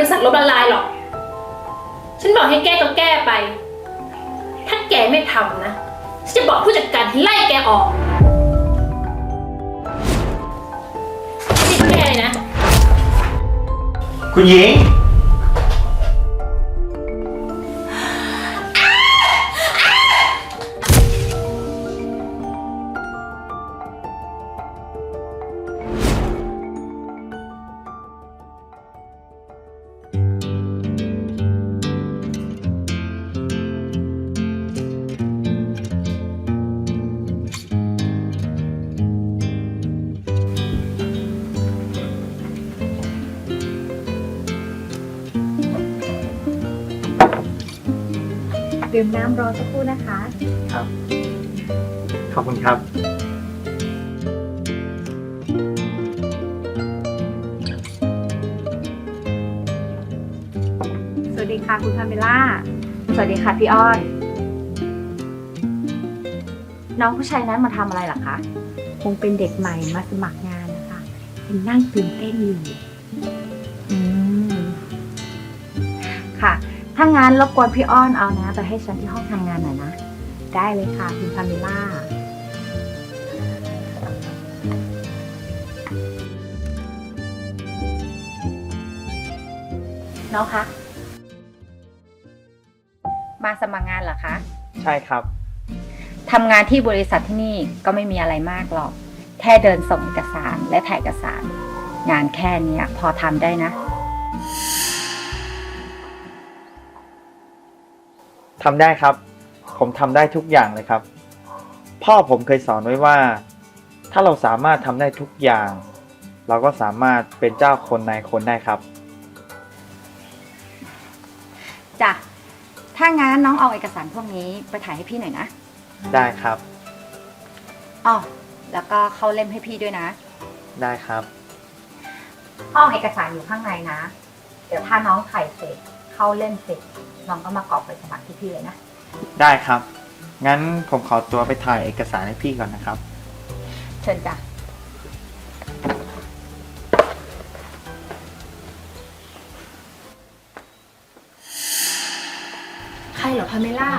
บริษัทล้มละลายหรอก ฉันบอกให้แก้ก็แก้ไป ถ้าแกไม่ทำนะฉันจะบอกผู้จัดการให้ไล่แกออกนี่แกเลยนะ คุณหญิง ดื่มน้ำรอสักครู่นะคะ ครับ ขอบคุณครับ สวัสดีค่ะคุณพาเมล่า สวัสดีค่ะพี่อ้อนน้องผู้ชายนั้นมาทำอะไรเหรอคะ คงเป็นเด็กใหม่มาสมัครงานนะคะ เป็นนั่งตื่นเต้นอยู่ ถ้างานรบกวนพี่อ้อนเอานะไปให้ฉันที่ห้องทำงานหน่อยนะ ได้เลยค่ะคุณพาเมล่า น้องคะ มาสมัครงานเหรอคะ ใช่ครับ ทำงานที่บริษัทที่นี่ก็ไม่มีอะไรมากหรอก แค่เดินส่งเอกสารและถ่ายเอกสาร งานแค่เนี้ยพอทำได้นะ ทำได้ครับ ผมทำได้ทุกอย่างเลยครับ พ่อผมเคยสอนไว้ว่า ถ้าเราสามารถทำได้ทุกอย่าง เราก็สามารถเป็นเจ้าคนนายคนได้ครับ จ้ะ ถ้างั้นน้องเอาเอกสารพวกนี้ไปถ่ายให้พี่หน่อยนะ ได้ครับ อ๋อ แล้วก็เข้าเล่มให้พี่ด้วยนะ ได้ครับ ห้องเอกสารอยู่ข้างในนะ เดี๋ยวถ้าน้องถ่ายเสร็จเข้าเล่มเสร็จ น้องก็มากรอกใบสมัครที่พี่เลยนะ ได้ครับ งั้นผมขอตัวไปถ่ายเอกสารให้พี่ก่อนนะครับ เชิญจ้ะ ใครเหรอพาเมล่า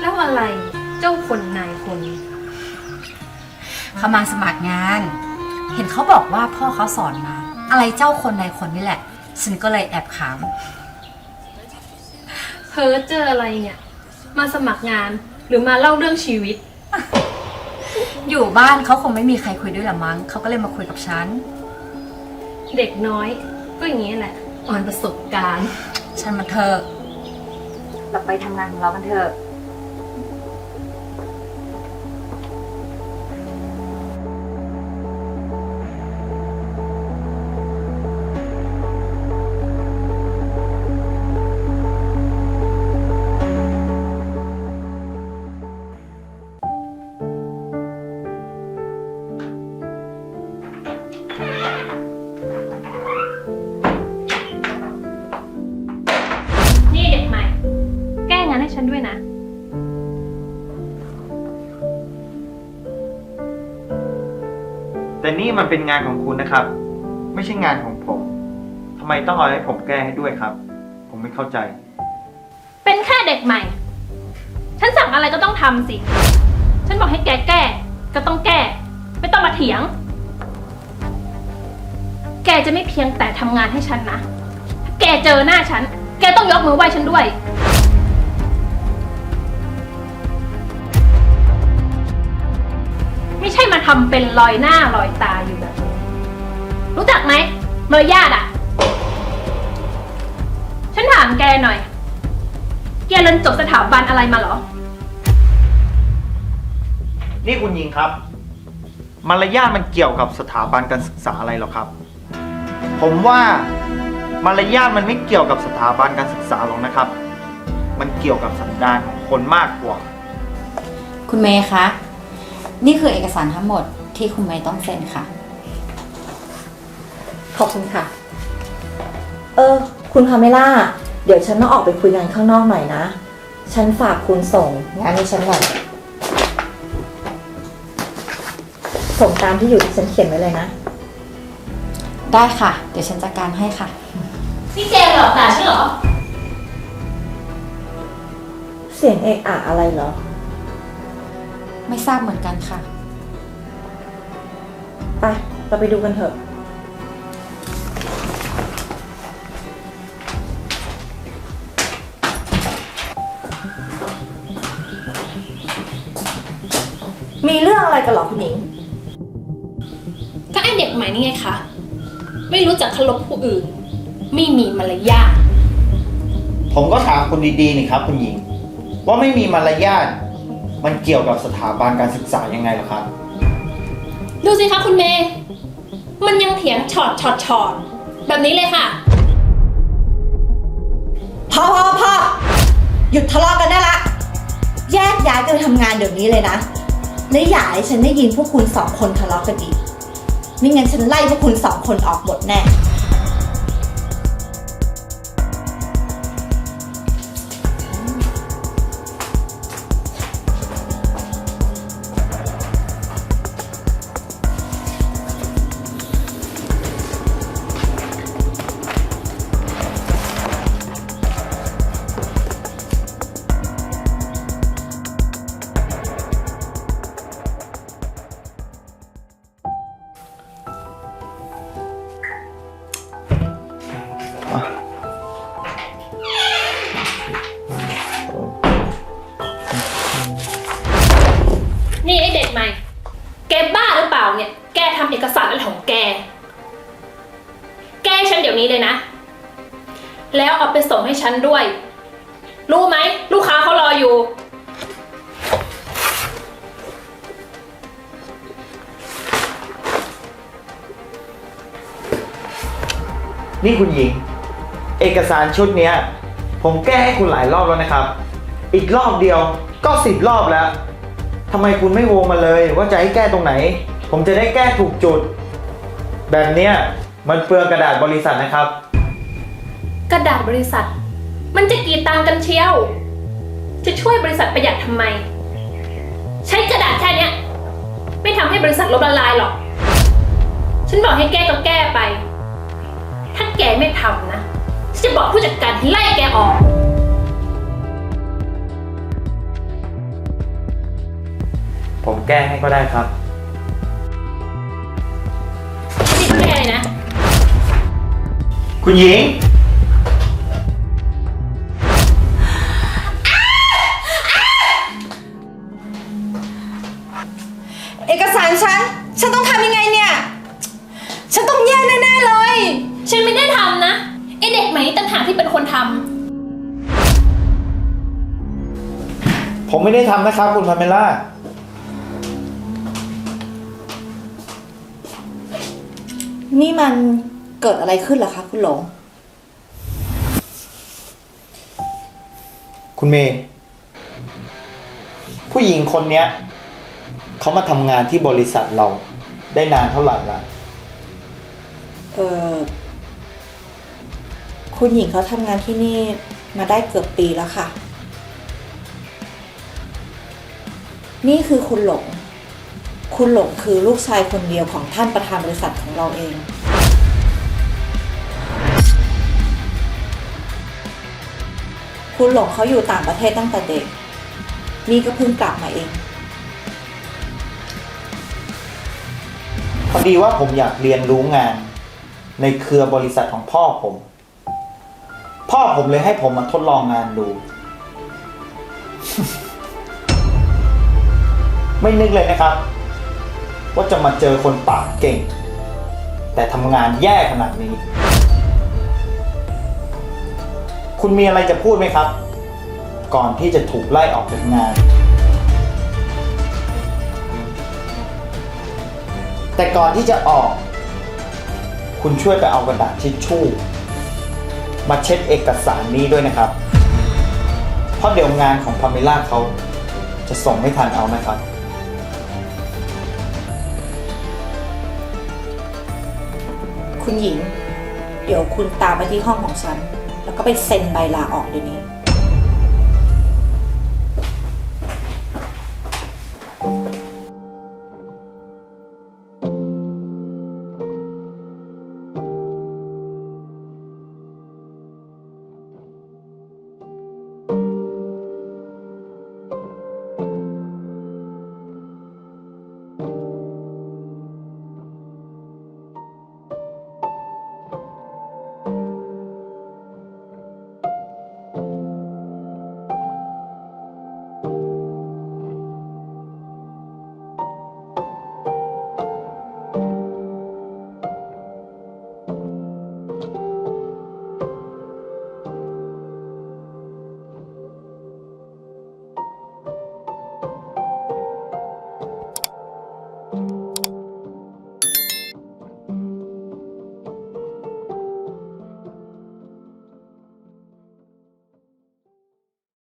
แล้วอะไรเจ้าคนนายคน เขามาสมัครงาน เห็นเขาบอกว่าพ่อเขาสอนมา อะไรเจ้าคนในคนนี่แหละ ฉันก็เลยแอบขเพ้อเจออะไรเนี่ย มาสมัครงานหรือมาเล่าเรื่องชีวิตำอยู่บ้านเขาคงไม่มีใครคุยด้วยละมั้งเขาก็เลยมาคุยกับฉัน เด็กน้อย ก็อย่างนี้แหละอ่อนประสบการณ์ ฉันมาเถอะเราไปทำงานของเรากันเถอะ นี่มันเป็นงานของคุณนะครับ ไม่ใช่งานของผมทำไมต้องเอาให้ผมแก้ให้ด้วยครับ ผมไม่เข้าใจ เป็นแค่เด็กใหม่ ฉันสั่งอะไรก็ต้องทำสิ ฉันบอกให้แกแก้ ก็ต้องแก้ ไม่ต้องมาเถียง แกจะไม่เพียงแต่ทำงานให้ฉันนะ ถ้าแกเจอหน้าฉัน แกต้องยกมือไหว้ฉันด้วย ทำเป็นลอยหน้าลอยตาอยู่แบบนี้ รู้จักไหมมารยาทอะ ฉันถามแกหน่อย แกเรียนจบสถาบันอะไรมาเหรอ นี่คุณยิงครับ มารยาทมันเกี่ยวกับสถาบันการศึกษาอะไรหรอครับ ผมว่ามารยาทมันไม่เกี่ยวกับสถาบันการศึกษาหรอกนะครับ มันเกี่ยวกับสันดานของคนมากกว่า คุณเมย์คะ นี่คือเอกสารทั้งหมดที่คุณเมย์ต้องเซ็นค่ะ ขอบคุณค่ะ เออ คุณพาเมล่า เดี๋ยวฉันต้องออกไปคุยงานข้างนอกหน่อยนะ ฉันฝากคุณส่งงานให้ฉันหน่อยส่งตามที่อยู่ที่ฉันเขียนไว้เลยนะ ได้ค่ะ เดี๋ยวฉันจัดการให้ค่ะ นี่แกหลอกด่าฉันเหรอ เสียงเอะอะอะไรเหรอ ไม่ทราบเหมือนกันค่ะ ไป เราไปดูกันเถอะ มีเรื่องอะไรกันเหรอคุณหญิง ก็ไอเด็กใหม่นี่ไงคะ ไม่รู้จักเคารพผู้อื่น ไม่มีมารยาทผมก็ถามคุณดีๆนี่ครับ คุณหญิง ว่าไม่มีมารยาท มันเกี่ยวกับสถาบันการศึกษายังไงเหรอครับ ดูสิคะคุณเมย์ มันยังเถียงชอดชอดชอดแบบนี้เลยค่ะ พอพอพอหยุดทะเลาะกันได้ละ แยกย้ายกันไปทำงานเดี๋ยวนี้เลยนะ และอย่าให้ฉันได้ยินพวกคุณสองคนทะเลาะกันอีก ไม่งั้นฉันไล่พวกคุณสองคนออกหมดแน่ เดี๋ยวนี้เลยนะ แล้วเอาไปส่งให้ฉันด้วย รู้ไหม ลูกค้าเขารออยู่ นี่คุณหญิง เอกสารชุดเนี้ย ผมแก้ให้คุณหลายรอบแล้วนะครับ อีกรอบเดียวก็สิบรอบแล้วทำไมคุณไม่วงมาเลย ว่าจะให้แก้ตรงไหน ผมจะได้แก้ถูกจุด แบบเนี้ย มันเปลืองกระดาษบริษัทนะครับ กระดาษบริษัท มันจะกี่ตังค์กันเชียว จะช่วยบริษัทประหยัดทำไม ใช้กระดาษแค่เนี้ย ไม่ทำให้บริษัทล้มละลายหรอก ฉันบอกให้แก้ก็แก้ไป ถ้าแกไม่ทำนะฉันจะบอกผู้จัดการให้ไล่แกออก ผมแก้ให้ก็ได้ครับนี่แกเลยนะ คุณหญิง เอกสารฉัน ฉันต้องทำยังไงเนี่ย ฉันต้องแย่แน่ๆเลย ฉันไม่ได้ทำนะไอเด็กใหม่นี่ต่างหากที่เป็นคนทำผมไม่ได้ทำนะครับ คุณพาเมล่า นี่มัน เกิดอะไรขึ้นเหรอคะคุณหลง คุณเมย์ผู้หญิงคนเนี้ยเขามาทำงานที่บริษัทเรา ได้นานเท่าไหร่ละเออคุณหญิงเขาทำงานที่นี่มาได้เกือบปีแล้วค่ะ นี่คือคุณหลง คุณหลงคือลูกชายคนเดียวของท่านประธานบริษัทของเราเอง คุณหลงเขาอยู่ต่างประเทศตั้งแต่เด็ก นี่ก็เพิ่งกลับมาเอง พอดีว่าผมอยากเรียนรู้งาน ในเครือบริษัทของพ่อผม พ่อผมเลยให้ผมมาทดลองงานดู ไม่นึกเลยนะครับ ว่าจะมาเจอคนปากเก่ง แต่ทำงานแย่ขนาดนี้ คุณมีอะไรจะพูดไหมครับ ก่อนที่จะถูกไล่ออกจากงาน แต่ก่อนที่จะออก คุณช่วยไปเอากระดาษทิชชู่ มาเช็ดเอกสารนี้ด้วยนะครับ เพราะเดี๋ยวงานของพาเมล่าเขาจะส่งไม่ทันเอานะครับ คุณหญิง เดี๋ยวคุณตามไปที่ห้องของฉัน แล้วก็ไปเซ็นใบลาออกเดี๋ยวนี้